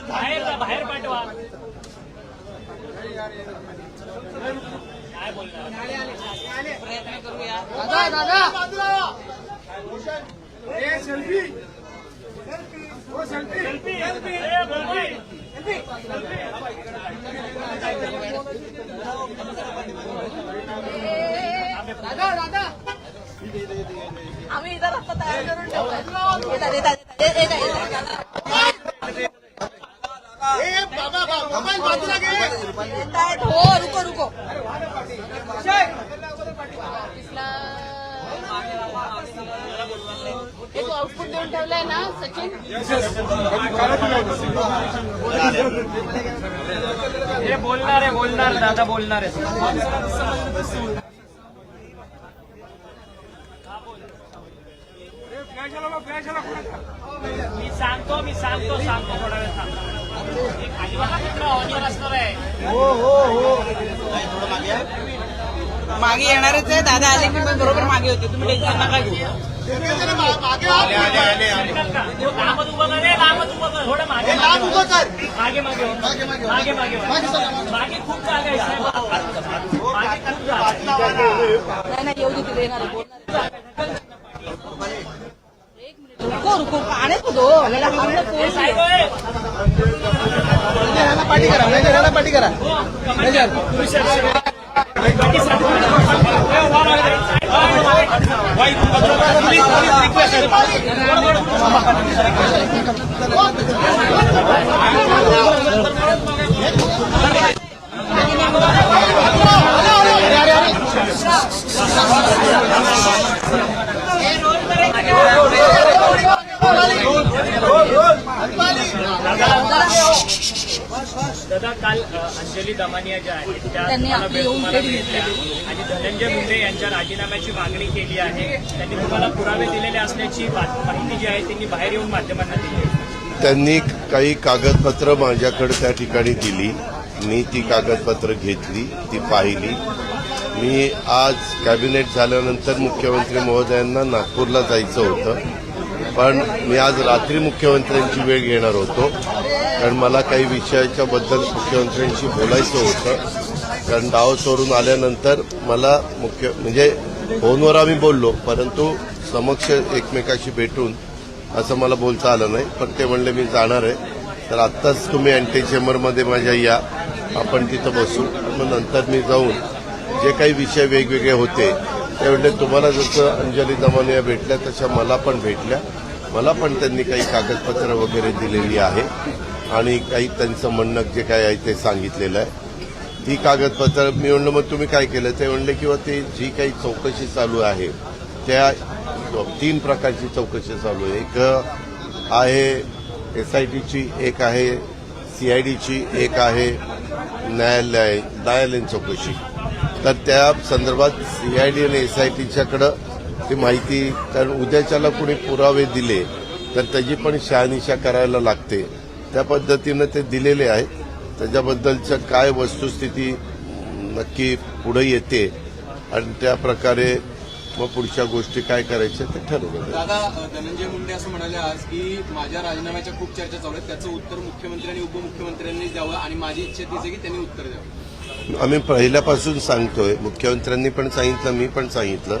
बाहेर बाहेर पाठवा काय बोलणार प्रयत्न करूया दादा बोलतोय. आम्ही इथं रस्ता तयार करून ठेवलाय हे बोलणार आहे बोलणार दादा बोलणार आहे मी सांगतो मी सांगतो सांगतो थोडा वेळ सांगतो हे खाली बघा मित्र ऑडिओ असणार आहे मागे येणारच आहे दादा आले की मग बरोबर मागे होते. तुम्ही टेन्शन नका घेऊ. मागे मागे. मागे. मागे. मागे मागे. मागे आहे साहेब. मागे खूप जागा आहे. नाही नाही येऊ दे तिथे येणार आहे, बोलणार आहे. एक मिनिट रुको रुको तो दो हे. पाठी करा पाठी करा. वा, Why? दादा काल अंजली दमानिया ज्या आहेत त्या आपली तुम्हाला भेट भेटल्या. आणि धनंजय मुंडे यांच्या राजीनाम्याची मागणी केली आहे. त्यांनी तुम्हाला पुरावे दिलेले असल्याची बात- माहिती जी आहे त्यांनी बाहेर येऊन माध्यमांना दिली. त्यांनी काही कागदपत्र माझ्याकडे त्या ठिकाणी दिली. मी ती कागदपत्र घेतली ती पाहिली. मी आज कॅबिनेट झाल्यानंतर मुख्यमंत्री महोदयांना नागपूरला जायचं होतं. पण मी आज रात्री मुख्यमंत्र्यांची वेळ घेणार होतो. कारण मला काही विषयाच्या बद्दल मुख्यमंत्र्यांशी बोलायचं होतं. कारण डाव सोडून आल्यानंतर मला मुख्य म्हणजे फोनवर आम्ही बोललो परंतु समक्ष एकमेकाशी भेटून असं मला बोलता आलं नाही. पण ते म्हणले मी जाणार आहे. तर आत्ताच तुम्ही अँटी चेंबरमध्ये माझ्या या. आपण तिथं बसू. मग नंतर मी जाऊन जे काही विषय वेगवेगळे होते ते तुम्हाला जसं अंजली दमानिया भेटल्या तशा मला पण भेटल्या. मला पण त्यांनी काही कागदपत्र वगैरे दिलेली आहे आणि काही त्यांचं म्हणणं जे काय आहे ते सांगितलेलं आहे. ती कागदपत्र मी म्हणलं मग तुम्ही काय केलं? ते म्हणले किंवा हो, ते जी काही चौकशी चालू आहे त्या तीन प्रकारची चौकशी चालू आहे. एक आहे एस आय टीची एक आहे सीआयडीची एक आहे न्यायालय न्यायालयीन चौकशी. तर त्या संदर्भात सीआयडी आणि एस आय टीच्याकडं ती माहिती कारण उद्याच्याला कुणी पुरावे दिले तर त्याची पण शहानिशा करायला लागते. त्या पद्धतीनं ते दिलेले आहेत. त्याच्याबद्दलच्या काय वस्तुस्थिती नक्की पुढे येते आणि त्या प्रकारे मग पुढच्या गोष्टी काय करायच्या ते ठरवलं. दादा धनंजय मुंडे असं म्हणाले आज की माझ्या राजीनाम्याच्या खूप चर्चा चालू आहेत. त्याचं उत्तर मुख्यमंत्री आणि उपमुख्यमंत्र्यांनी द्यावं आणि माझी इच्छा तीच आहे की त्यांनी उत्तर द्यावं. आम्ही पहिल्यापासून सांगतोय मुख्यमंत्र्यांनी पण सांगितलं मी पण सांगितलं.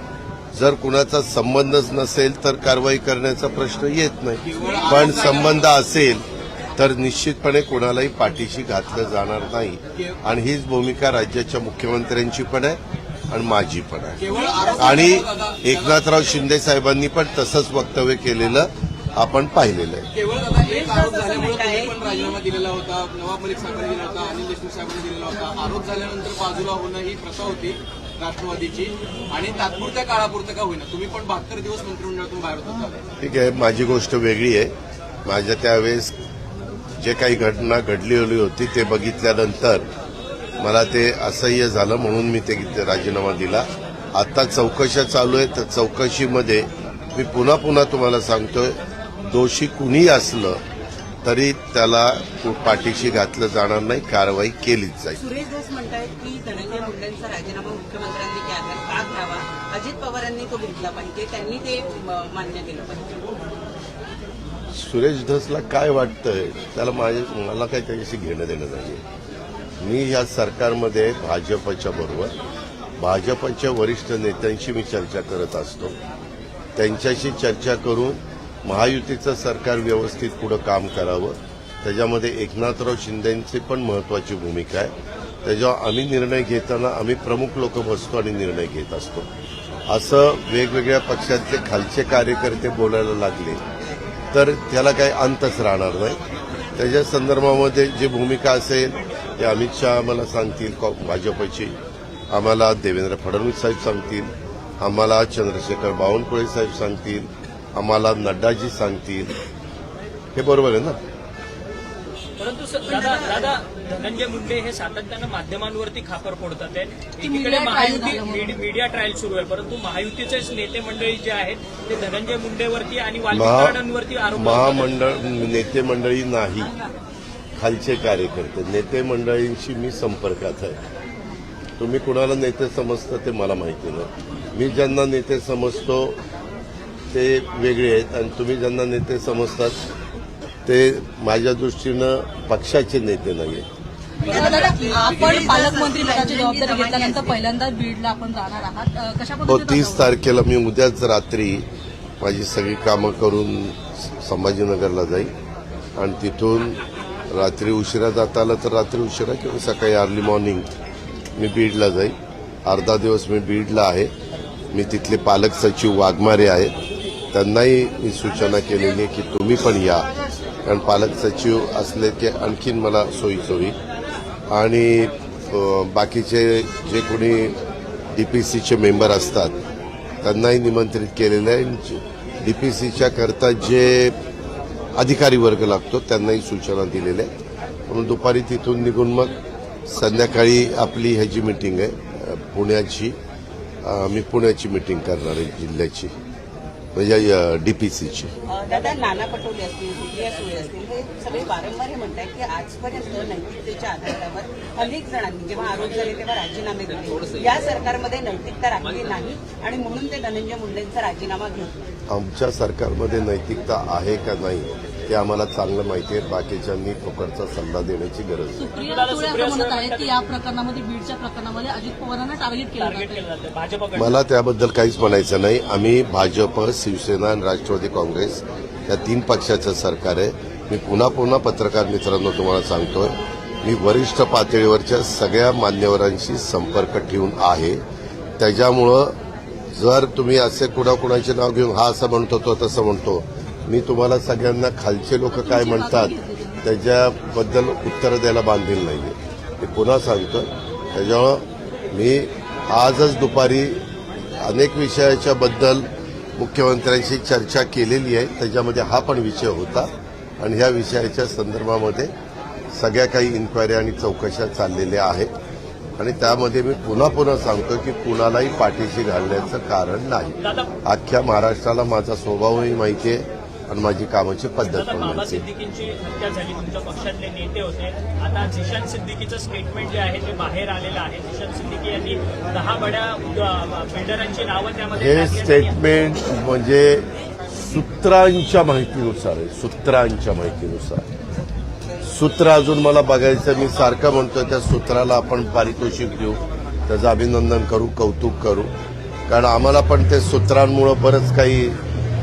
जर कुणाचा संबंधच नसेल तर कारवाई करण्याचा प्रश्न येत नाही. पण संबंध असेल तर निश्चितपणे कोणालाही पाठीशी घातलं जाणार नाही. आणि हीच भूमिका राज्याच्या मुख्यमंत्र्यांची पण आहे आणि माझी पण आहे. आणि एकनाथराव शिंदे साहेबांनी पण तसंच वक्तव्य केलेलं आपण पाहिलेलं आहे. नवाब मलिक साहेबांनी दिला होता अनिल देशमुख साहेबांनी दिलेला होता. आरोप झाल्यानंतर बाजूला होणं ही प्रथा होती. राष्ट्रवादीची आणि तात्पुरत्या काळापुरतं का होईना. तुम्ही पण बहात्तर दिवस मंत्रिमंडळातून बाहेर होता ठीक आहे माझी गोष्ट वेगळी आहे. माझ्या त्यावेळेस जे काही घटना घडलेली होती ते बघितल्यानंतर मला ते असह्य झालं म्हणून मी ते ते राजीनामा दिला. आता चौकशा चालू आहे. तर चौकशीमध्ये मी पुन्हा पुन्हा तुम्हाला सांगतोय दोषी कुणी असलं तरी त्याला पाठीशी घातलं जाणार नाही कारवाई केलीच जाईल. सुरेश दास म्हणतायत की धनंजय मुंडेंचा राजीनामा मुख्यमंत्र्यांनी घ्यावा का घ्यावा. अजित पवारांनी तो घेतला पाहिजे त्यांनी ते मान्य केलं पाहिजे. सुरेश धसला काय वाटतंय? त्याला माझे मला काही त्याच्याशी घेणं देणं नाही मी या सरकारमध्ये भाजपच्या बरोबर भाजपच्या वरिष्ठ नेत्यांशी मी चर्चा करत असतो. त्यांच्याशी चर्चा करून महायुतीचं सरकार व्यवस्थित पुढं काम करावं. त्याच्यामध्ये एकनाथराव शिंदेंची पण महत्वाची भूमिका आहे. त्याच्यावर आम्ही निर्णय घेताना आम्ही प्रमुख लोक बसतो आणि निर्णय घेत असतो. असं वेगवेगळ्या पक्षांचे खालचे कार्यकर्ते बोलायला लागले तर त्याला काही अंतच राहणार नाही. त्याच्या संदर्भामध्ये जी भूमिका असेल ते अमित शहा आम्हाला सांगतील कॉ- भाजपची. आम्हाला देवेंद्र फडणवीस साहेब सांगतील. आम्हाला चंद्रशेखर बावनकुळे साहेब सांगतील. आम्हाला नड्डाजी सांगतील. हे बरोबर आहे ना? परंतु दादा दादा धनंजय मुंडे हे सातत्यानं माध्यमांवरती खापर फोडतात एकीकडे media trial Mahayuti media trial सुरू आहे परंतु महायुतीचेच नेते मंडळी जे आहेत ते धनंजय मुंडेवरती आणि वाल्मिकी महा कराडांवरती आरोप. महामंडळ नेते मंडळी नाही. खालचे कार्यकर्ते नेते मंडळींशी मी संपर्कात आहे. तुम्ही कुणाला नेते समजता ते मला माहिती नाही. मी ज्यांना नेते समजतो ते वेगळे आहेत आणि तुम्ही ज्यांना नेते समजतात ते माझ्या दृष्टीनं पक्षाचे नेते नाही आपण पालकमंत्री पदाची जबाबदारी घेतल्यानंतर पहिल्यांदा बीडला आपण जाणार आहात. कशा हो तीस तारखेला मी उद्याच रात्री माझी सगळी कामं करून संभाजीनगरला जाईल आणि तिथून रात्री उशिरा जाता आलं तर रात्री उशिरा किंवा सकाळी अर्ली मॉर्निंग मी बीडला जाईल अर्धा दिवस मी बीडला आहे. मी तिथले पालक सचिव वाघमारे आहेत. त्यांनाही मी सूचना केलेली आहे की तुम्ही पण या. कारण पालक सचिव असले ते आणखीन मला सोयीचं होईल आणि बाकीचे जे कोणी डीपीसीचे मेंबर असतात त्यांनाही निमंत्रित केलेलं आहे. डीपीसीच्या करता जे अधिकारी वर्ग लागतो त्यांनाही सूचना दिलेल्या आहेत. म्हणून दुपारी तिथून निघून मग संध्याकाळी आपली ह्याची मिटिंग आहे पुण्याची. मी पुण्याची मिटिंग करणार आहे जिल्ह्याची. डीपीसीची दादा नाना पटोले असतील सुप्रिया सुळे असतील हे सगळे वारंवार हे म्हणतात की आजपर्यंत नैतिकतेच्या आधारावर अनेक जणांनी जेव्हा आरोप झाले तेव्हा राजीनामे दिले. या सरकारमध्ये नैतिकता राखली नाही आणि म्हणून ते धनंजय मुंडेंचा राजीनामा घेतला. आमच्या सरकारमध्ये नैतिकता आहे का नाही ते आम्हाला चांगलं माहिती आहे बाकीच्यांनी फुकटचा सल्ला देण्याची गरज नाही. सुप्रिया सुळे असं म्हणत आहेत की या प्रकरणामध्ये बीडच्या प्रकरणामध्ये अजित पवारांना टार्गेट केलं टार्गेट जात केलं जातं भाजपकडे मला त्याबद्दल काहीच म्हणायचं नाही. आम्ही भाजप शिवसेना आणि राष्ट्रवादी काँग्रेस या तीन पक्षाचं सरकार आहे. मी पुन्हा पुन्हा पत्रकार मित्रांनो तुम्हाला सांगतोय. मी वरिष्ठ पातळीवरच्या सगळ्या मान्यवरांशी संपर्क ठेवून आहे. त्याच्यामुळं जर तुम्ही असे कुणाकुणाचे नाव घेऊन हा असं म्हणतो तो तसं म्हणतो मी तुम्हाला सगळ्यांना खालचे लोक काय म्हणतात त्याच्याबद्दल उत्तर द्यायला बांधील नाही मी पुन्हा सांगतो त्याच्यामुळं मी आजच दुपारी अनेक विषयाच्या बद्दल मुख्यमंत्र्यांशी चर्चा केलेली आहे. त्याच्यामध्ये हा पण विषय होता आणि ह्या विषयाच्या संदर्भामध्ये सगळ्या काही इन्क्वायरी आणि चौकशा चाललेल्या आहेत. आणि त्यामध्ये मी पुन्हा पुन्हा सांगतो की कुणालाही पाठीशी घालण्याचं कारण नाही. अख्ख्या महाराष्ट्राला माझा स्वभावही माहिती आहे. आणि माझी कामाची पद्धत बाबा सिद्दीकींची हत्या झाली तुमच्या पक्षातले नेते होते. आता झिशान सिद्दीकीचं स्टेटमेंट जे आहे ते बाहेर आलेलं आहे. झिशान सिद्दीकी यांनी दहा बड्या बिल्डरांची नावं त्यामध्ये हे स्टेटमेंट म्हणजे सूत्रांच्या माहितीनुसार आहे सूत्रांच्या माहितीनुसार. सूत्र अजून मला बघायचं मी सारखं म्हणतोय त्या सूत्राला आपण पारितोषिक देऊ. त्याचं अभिनंदन करू कौतुक करू. कारण आम्हाला पण ते सूत्रांमुळं बरंच काही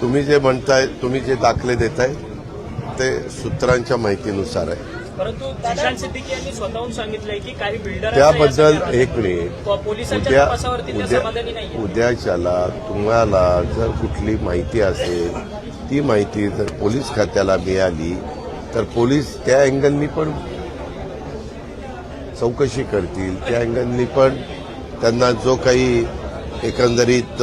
तुम्ही जे म्हणताय तुम्ही जे दाखले देताय ते सूत्रांच्या माहितीनुसार आहे. परंतु जिशान सिद्दीकी यांनी स्वतःहून सांगितलंय की काही बिल्डर त्याबद्दल एक मिनिट. उद्या उद्या उद्याच्याला तुम्हाला जर कुठली माहिती असेल ती माहिती जर पोलीस खात्याला मिळाली तर पोलीस त्या अँगलनी पण चौकशी करतील. त्या अँगलनी पण त्यांना जो काही एकंदरीत